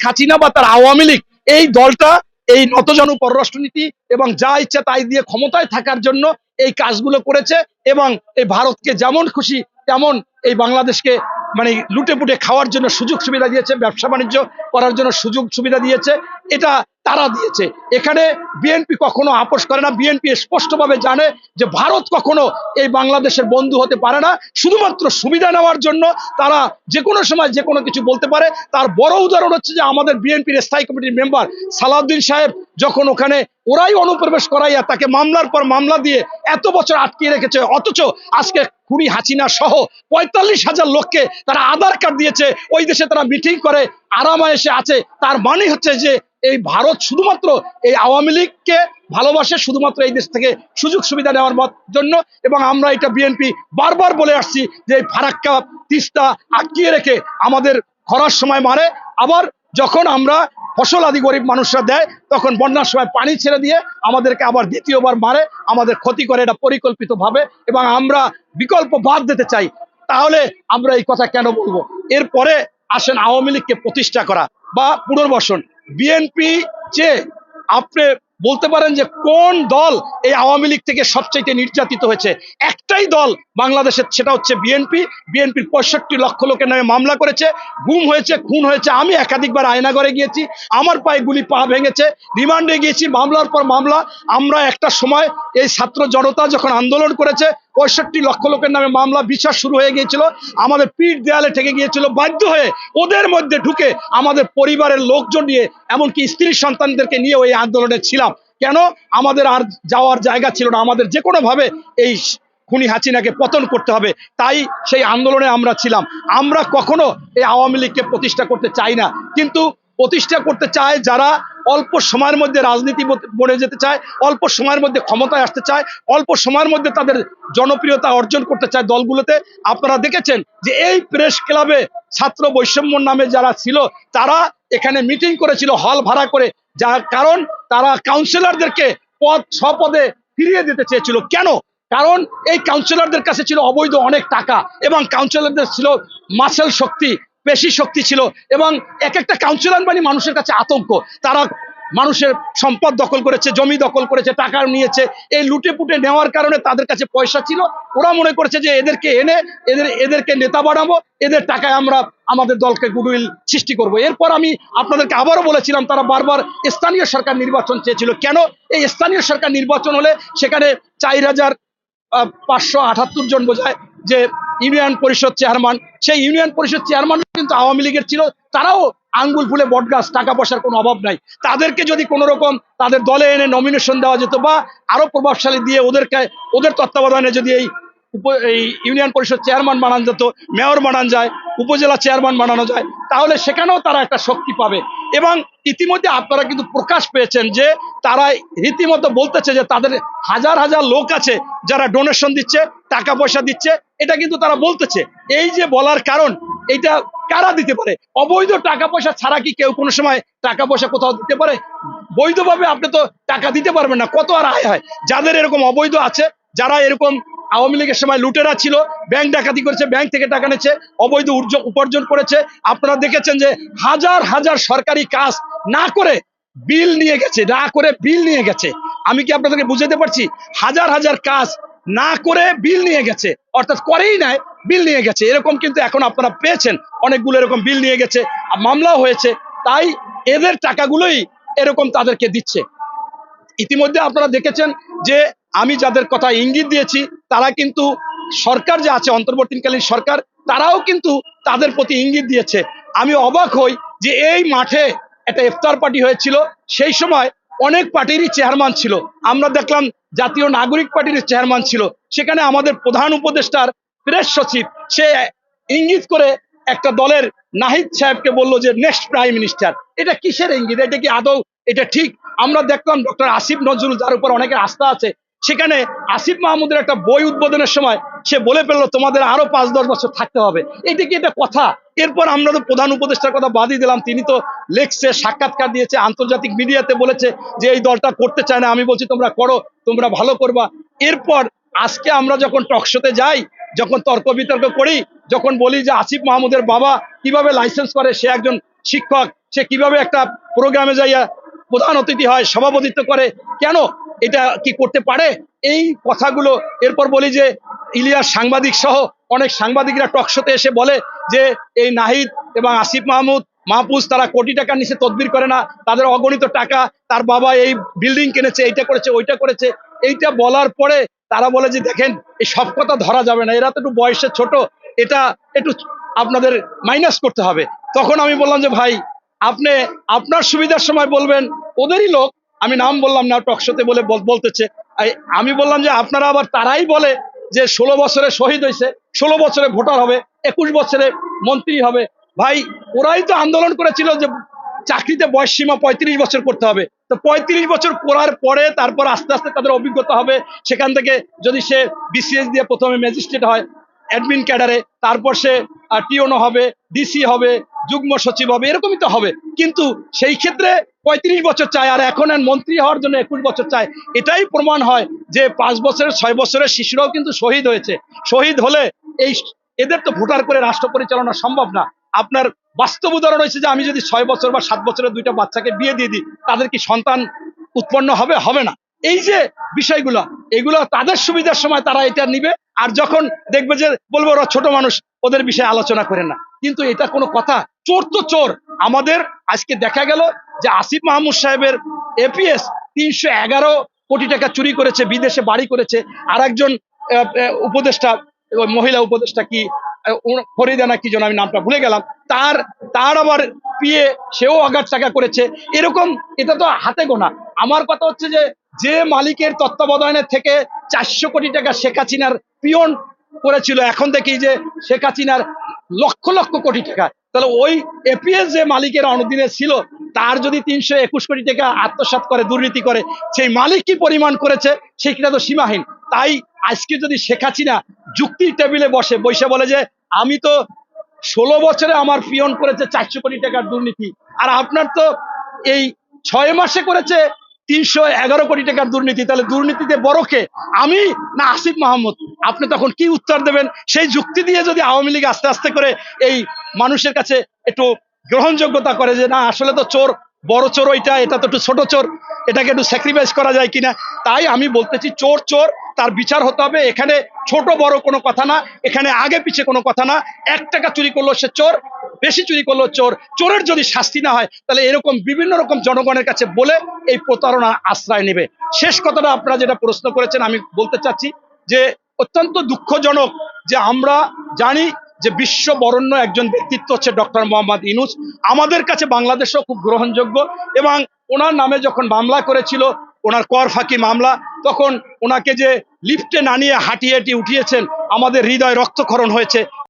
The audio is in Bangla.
হাসিনা বা তার আওয়ামী লীগ, এই দলটা, এই নতজানু পররাষ্ট্রনীতি এবং যা ইচ্ছা তাই দিয়ে ক্ষমতায় থাকার জন্য এই কাজগুলো করেছে এবং এই ভারতকে যেমন খুশি তেমন এই বাংলাদেশকে মানে লুটে পুটে খাওয়ার জন্য সুযোগ সুবিধা দিয়েছে, ব্যবসা বাণিজ্য করার জন্য সুযোগ সুবিধা দিয়েছে, এটা তারা দিয়েছে। এখানে বিএনপি কখনো আপোষ করে না, বিএনপি স্পষ্টভাবে জানে যে ভারত কখনো এই বাংলাদেশের বন্ধু হতে পারে না। শুধুমাত্র সুবিধা নেওয়ার জন্য তারা যে কোনো সময় যে কোনো কিছু বলতে পারে। তার বড় উদাহরণ হচ্ছে যে আমাদের বিএনপির স্থায়ী কমিটির মেম্বার সালাউদ্দিন সাহেব যখন ওখানে ওরাই অনুপ্রবেশ করাইয়া তাকে মামলার পর মামলা দিয়ে এত বছর আটকিয়ে রেখেছে, অথচ আজকে খুনি হাসিনা সহ পঁয়তাল্লিশ হাজার লোককে তারা আধার কার্ড দিয়েছে। ওই দেশে তারা মিটিং করে আরামে এসে আছে। তার মানে হচ্ছে যে, এই ভারত শুধুমাত্র এই আওয়ামী লীগকে ভালোবাসে শুধুমাত্র এই দেশ থেকে সুযোগ সুবিধা নেওয়ার জন্য এবং আমরা এটা বিএনপি বারবার বলে আসছি যে, এই ফারাক্কা তিস্তা আটকিয়ে রেখে আমাদের খরার সময় মারে। আবার যখন আমরা ফসল আদি গরিব মানুষরা দেয়, তখন বন্যার সময় পানি ছেড়ে দিয়ে আমাদেরকে আবার দ্বিতীয়বার মারে। আমাদের ক্ষতি করে এটা পরিকল্পিতভাবে এবং আমরা বিকল্প বাদ দিতে চাই। তাহলে আমরা এই কথা কেন বলব? এরপরে আসেন আওয়ামী লীগকে প্রতিষ্ঠা করা বা পুনর্বাসন। বিএনপি যে আপনি বলতে পারেন যে কোন দল এই আওয়ামী লীগ থেকে সবচাইতে নির্যাতিত হয়েছে? একটাই দল বাংলাদেশের, সেটা হচ্ছে বিএনপি বিএনপির পঁয়ষট্টি লক্ষ লোকের নামে মামলা করেছে, গুম হয়েছে, খুন হয়েছে। আমি একাধিকবার আয়নাগরে গিয়েছি, আমার পায়ে গুলি পা ভেঙেছে, রিমান্ডে গিয়েছি, মামলার পর মামলা। আমরা একটা সময় এই ছাত্র জনতা যখন আন্দোলন করেছে পঁয়ষট্টি লক্ষ লোকের নামে মামলা, বিচার শুরু হয়ে গিয়েছিল। আমাদের পিঠ দেয়ালে ঠেকে গিয়েছিল। বাধ্য হয়ে ওদের মধ্যে ঢুকে আমাদের পরিবারের লোকজন নিয়ে, এমনকি স্ত্রী সন্তানদেরকে নিয়ে ওই আন্দোলনে ছিলাম। কেন? আমাদের আর যাওয়ার জায়গা ছিল না। আমাদের যে কোনোভাবে এই খুনি হাসিনাকে পতন করতে হবে, তাই সেই আন্দোলনে আমরা ছিলাম। আমরা কখনো এই আওয়ামী লীগকে প্রতিষ্ঠা করতে চাই না। কিন্তু প্রতিষ্ঠা করতে চায়, যারা অল্প সময়ের মধ্যে রাজনীতি বনে যেতে চায়, অল্প সময়ের মধ্যে ক্ষমতায় আসতে চায়, অল্প সময়ের মধ্যে তাদের জনপ্রিয়তা অর্জন করতে চায় দলগুলোতে। আপনারা দেখেছেন যে এই প্রেস ক্লাবে ছাত্র বৈষম্য নামে যারা ছিল, তারা এখানে মিটিং করেছিল, হল ভাড়া করে। যার কারণ, তারা কাউন্সিলরদেরকে পদ, স্বপদে ফিরিয়ে দিতে চেয়েছিল। কেন? কারণ এই কাউন্সিলরদের কাছে ছিল অবৈধ অনেক টাকা এবং কাউন্সিলরদের ছিল মাসেল শক্তি। পেশি শক্তি ছিল এবং এক একটা কাউন্সিলর মানে মানুষের কাছে আতঙ্ক। তারা মানুষের সম্পদ দখল করেছে, জমি দখল করেছে, টাকা নিয়েছে। এই লুটে পুটে নেওয়ার কারণে তাদের কাছে পয়সা ছিল। ওরা মনে করেছে যে এদেরকে এনে, এদের, এদেরকে নেতা বানাবো, এদের টাকায় আমরা আমাদের দলকে গুডউইল সৃষ্টি করব। এরপর আমি আপনাদেরকে আবারও বলেছিলাম, তারা বারবার স্থানীয় সরকার নির্বাচন চেয়েছিল। কেন? এই স্থানীয় সরকার নির্বাচন হলে সেখানে চার হাজার পাঁচশো আটাত্তর জন বোঝায় যে ইউনিয়ন পরিষদ চেয়ারম্যান। সেই ইউনিয়ন পরিষদ চেয়ারম্যান কিন্তু আওয়ামী লীগের ছিল, তারাও আঙ্গুল ফুলে বটগাছ টাকা পয়সার কোনো অভাব নাই। তাদেরকে যদি কোনো রকম তাদের দলে এনে নমিনেশন দেওয়া যেত বা আরও প্রভাবশালী দিয়ে ওদেরকে, ওদের তত্ত্বাবধানে যদি এই এই ইউনিয়ন পরিষদ চেয়ারম্যান বানানো যেত, মেয়র বানানো যায়, উপজেলা চেয়ারম্যান বানানো যায়, তাহলে সেখানেও তারা একটা শক্তি পাবে। এবং ইতিমধ্যে আপনারা কিন্তু প্রকাশ পেয়েছেন যে তারা রীতিমতো বলতেছে যে তাদের হাজার হাজার লোক আছে যারা ডোনেশন দিচ্ছে, টাকা পয়সা দিচ্ছে, এটা কিন্তু তারা বলতেছে। এই যে বলার কারণ এইটা কারা দিতে পারে? অবৈধ টাকা পয়সা ছাড়া কি কেউ কোনো সময় টাকা পয়সা কোথাও দিতে পারে? বৈধভাবে আপনি তো টাকা দিতে পারবেন না, কত আর আয় হয়? যাদের এরকম অবৈধ আছে, যারা এরকম আওয়ামী লীগের সময় লুটেরা ছিল, ব্যাংক ডাকাতি করেছে, ব্যাংক থেকে টাকা নিচ্ছে অবৈধ উপার্জন করেছে। আপনারা দেখেছেন যে হাজার হাজার সরকারি কাজ না করে বিল নিয়ে গেছে, না করে বিল নিয়ে গেছে। আমি কি আপনাদেরকে বুঝাতে পারছি? হাজার হাজার কাজ না করে বিল নিয়ে গেছে, অর্থাৎ করেই নাই, বিল নিয়ে গেছে। এরকম কিন্তু এখন আপনারা পেয়েছেন, অনেকগুলো এরকম বিল নিয়ে গেছে মামলাও হয়েছে, তাই এদের টাকাগুলোই এরকম তাদেরকে দিচ্ছে। ইতিমধ্যে আপনারা দেখেছেন যে আমি যাদের কথা ইঙ্গিত দিয়েছি তারা কিন্তু সরকার যে আছে, অন্তর্বর্তীকালীন সরকার, তারাও কিন্তু তাদের প্রতি ইঙ্গিত দিয়েছে। আমি অবাক হই যে এই মাঠে একটা ইফতার পার্টি হয়েছিল, সেই সময় অনেক পার্টিরই চেয়ারম্যান ছিল। আমরা দেখলাম জাতীয় নাগরিক পার্টির চেয়ারম্যান ছিল। সেখানে আমাদের প্রধান উপদেষ্টার প্রেস সচিব, সে ইঙ্গিত করে একটা দলের নাহিদ সাহেবকে বলল যে, নেক্সট প্রাইম মিনিস্টার। এটা কিসের ইঙ্গিত? এটা কি আদৌ, এটা ঠিক? আমরা দেখলাম ডক্টর আসিফ নজরুল, যার উপর অনেকের আস্থা আছে সেখানে আসিফ মাহমুদের একটা বই উদ্বোধনের সময় সে বলে ফেলল, তোমাদের আরও পাঁচ দশ বছর থাকতে হবে। এটা কি এটা কথা? এরপর আমরা তো প্রধান উপদেষ্টার কথা বাদই দিলাম। তিনি তো লেখছে, সাক্ষাৎকার দিয়েছে, আন্তর্জাতিক মিডিয়াতে বলেছে যে এই দলটা করতে চায় না। আমি বলছি, তোমরা করো, তোমরা ভালো করবা। এরপর আজকে আমরা যখন টকশোতে যাই, যখন তর্ক বিতর্ক করি, যখন বলি যে আসিফ মাহমুদের বাবা কীভাবে লাইসেন্স করে, সে একজন শিক্ষক, সে কীভাবে একটা প্রোগ্রামে যাইয়া প্রধান অতিথি হয়, সভাপতিত্ব করে, কেন? এটা কি করতে পারে? এই কথাগুলো এরপর বলি যে ইলিয়াস সাংবাদিক সহ অনেক সাংবাদিকরা টকশোতে এসে বলে যে এই নাহিদ এবং আসিফ মাহমুদ মাহফুজ তারা কোটি টাকার নিচে তদবির করে না, তাদের অগণিত টাকা, তার বাবা এই বিল্ডিং কিনেছে, এইটা করেছে, ওইটা করেছে। এইটা বলার পরে তারা বলে যে দেখেন, এই সব কথা ধরা যাবে না, এরা তো একটু বয়সে ছোট, এটা একটু আপনাদের মাইনাস করতে হবে। তখন আমি বললাম যে ভাই, আপনি আপনার সুবিধার সময় বলবেন, ওদেরই লোক আমি নাম বললাম না টকশোতে বলে বলতেছে। আমি বললাম যে আপনারা আবার তারাই বলে যে ষোলো বছরে শহীদ হয়েছে, ষোলো বছরে ভোটার হবে, একুশ বছরে মন্ত্রী হবে। ভাই, ওরাই তো আন্দোলন করেছিল যে চাকরিতে বয়স সীমা পঁয়ত্রিশ বছর করতে হবে। তো পঁয়ত্রিশ বছর করার পরে তারপর আস্তে আস্তে তাদের অভিজ্ঞতা হবে। সেখান থেকে যদি সে বিসিএস দিয়ে প্রথমে ম্যাজিস্ট্রেট হয় অ্যাডমিন ক্যাডারে, তারপর সে টিওনো হবে, ডিসি হবে, যুগ্ম সচিব হবে, এরকমই তো হবে। কিন্তু সেই ক্ষেত্রে পঁয়ত্রিশ বছর চায়, আর এখন আর মন্ত্রী হওয়ার জন্য একুশ বছর চায়। এটাই প্রমাণ হয় যে পাঁচ বছরের, ছয় বছরের শিশুরাও কিন্তু শহীদ হয়েছে। শহীদ হলে এই এদের তো ভোটার করে রাষ্ট্র পরিচালনা সম্ভব না। আপনার বাস্তব উদাহরণ হয়েছে যে আমি যদি ছয় বছর বা সাত বছরের দুইটা বাচ্চাকে বিয়ে দিয়ে দিই, তাদের কি সন্তান উৎপন্ন হবে? হবে না। এই যে বিষয়গুলো এগুলো তাদের সুবিধার সময় তারা এটা নিবে আর যখন দেখবে যে বলব ওরা ছোট মানুষ ওদের বিষয়ে আলোচনা করে না। কিন্তু এটা কোনো কথা। চোর তো চোর। আমাদের আজকে দেখা গেল যে আসিফ মাহমুদ সাহেবের এপিএস তিনশো এগারো কোটি টাকা চুরি করেছে বিদেশে বাড়ি করেছে আর একজন উপদেষ্টা মহিলা উপদেষ্টা কি আহ, উন- ফরিদা না কি যেন আমি নামটা ভুলে গেলাম তার তার আবার পিয়ে সেও আঘাত টাকা করেছে। এরকম এটা তো হাতে গোনা। আমার কথা হচ্ছে যে যে মালিকের তত্ত্বাবধানের থেকে চারশো কোটি টাকা শেখ হাসিনার পিয়ন করেছিল, এখন দেখি যে শেখ হাসিনার লক্ষ লক্ষ কোটি টাকা। তাহলে ওই এপিএস যে মালিকের অনুদিনে ছিল, তার যদি তিনশো একুশ কোটি টাকা আত্মসাৎ করে, দুর্নীতি করে, সেই মালিক কি পরিমাণ করেছে সেটা তো সীমাহীন। তাই আজকে যদি শেখ হাসিনা যুক্তির টেবিলে বসে বসে বলে যে, আমি তো ষোলো বছরে আমার পিয়ন করেছে চারশো কোটি টাকার দুর্নীতি, আর আপনার তো এই ছয় মাসে করেছে তিনশো এগারো কোটি টাকার দুর্নীতি, তাহলে দুর্নীতিতে বড় কে? আমি না আসিফ মাহমুদ? আপনি তখন কি উত্তর দেবেন? সেই যুক্তি দিয়ে যদি আওয়ামী লীগ আস্তে আস্তে করে এই মানুষের কাছে একটু গ্রহণযোগ্যতা করে যে, না, আসলে তো চোর, বড় চোর ওইটা, এটা তো একটু ছোট চোর, এটাকে একটু স্যাক্রিফাইস করা যায় কিনা? তাই আমি বলতেছি, চোর চোর, তার বিচার হতে হবে। এখানে ছোট, বড় কোনো কথা না, এখানে আগে পিছে কোনো কথা না। এক টাকা চুরি করল সে চোর বেশি চুরি করল চোর, চোরের যদি শাস্তি না হয়, তাহলে এরকম বিভিন্ন রকম জনগণের কাছে বলে এই প্রতারণা আশ্রয় নেবে। শেষ কথাটা আপনারা যেটা প্রশ্ন করেছেন, আমি বলতে চাচ্ছি যে অত্যন্ত দুঃখজনক যে আমরা জানি যে বিশ্ব বরণ্য একজন ব্যক্তিত্ব হচ্ছে ডক্টর মোহাম্মদ ইনুস আমাদের কাছে বাংলাদেশও খুব গ্রহণযোগ্য এবং ওনার নামে যখন মামলা করেছিল, ওনার কর ফাঁকি মামলা, তখন ওনাকে যে লিফটে না নিয়ে হাঁটিয়ে হাঁটিয়ে উঠিয়েছেন, আমাদের হৃদয় রক্তক্ষরণ হয়েছে।